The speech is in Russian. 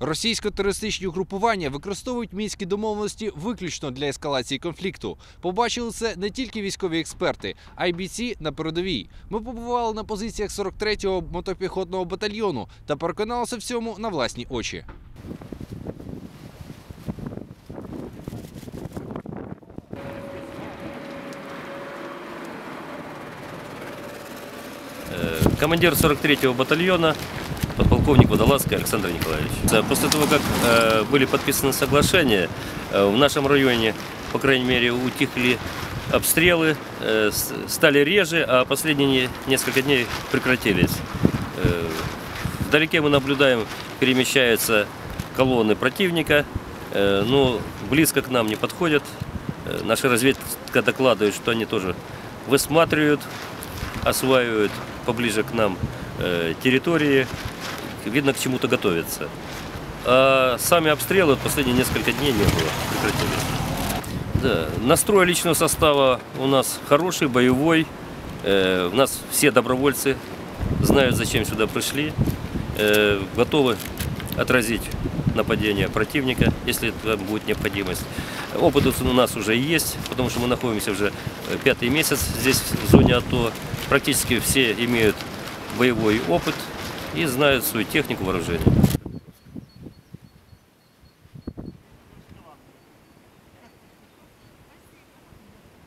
Російсько-терористичні угрупування використовують мінські домовленості виключно для ескалації конфлікту. Побачили це не тільки військові експерти, а й бійці на передовій. Ми побували на позиціях 43-го мотопіхотного батальйону та переконалися в цьому на власні очі. командир 43-го батальона, подполковник Водолазский Александр Николаевич. После того, как э, были подписаны соглашения, э, в нашем районе, по крайней мере, утихли обстрелы, э, стали реже, а последние несколько дней прекратились. Э, вдалеке мы наблюдаем, перемещаются колонны противника, э, но близко к нам не подходят. Э, наша разведка докладывает, что они тоже высматривают, осваивают поближе к нам э, территории, видно, к чему-то готовятся. А сами обстрелы последние несколько дней не было, прекратились. Да, настрой личного состава у нас хороший, боевой. Э, у нас все добровольцы знают, зачем сюда пришли, э, готовы отразить нападение противника, если это будет необходимость. Опыт у нас уже есть, потому что мы находимся уже э, пятый месяц здесь, в зоне АТО. Практически все имеют боевой опыт и знают свою технику вооружения.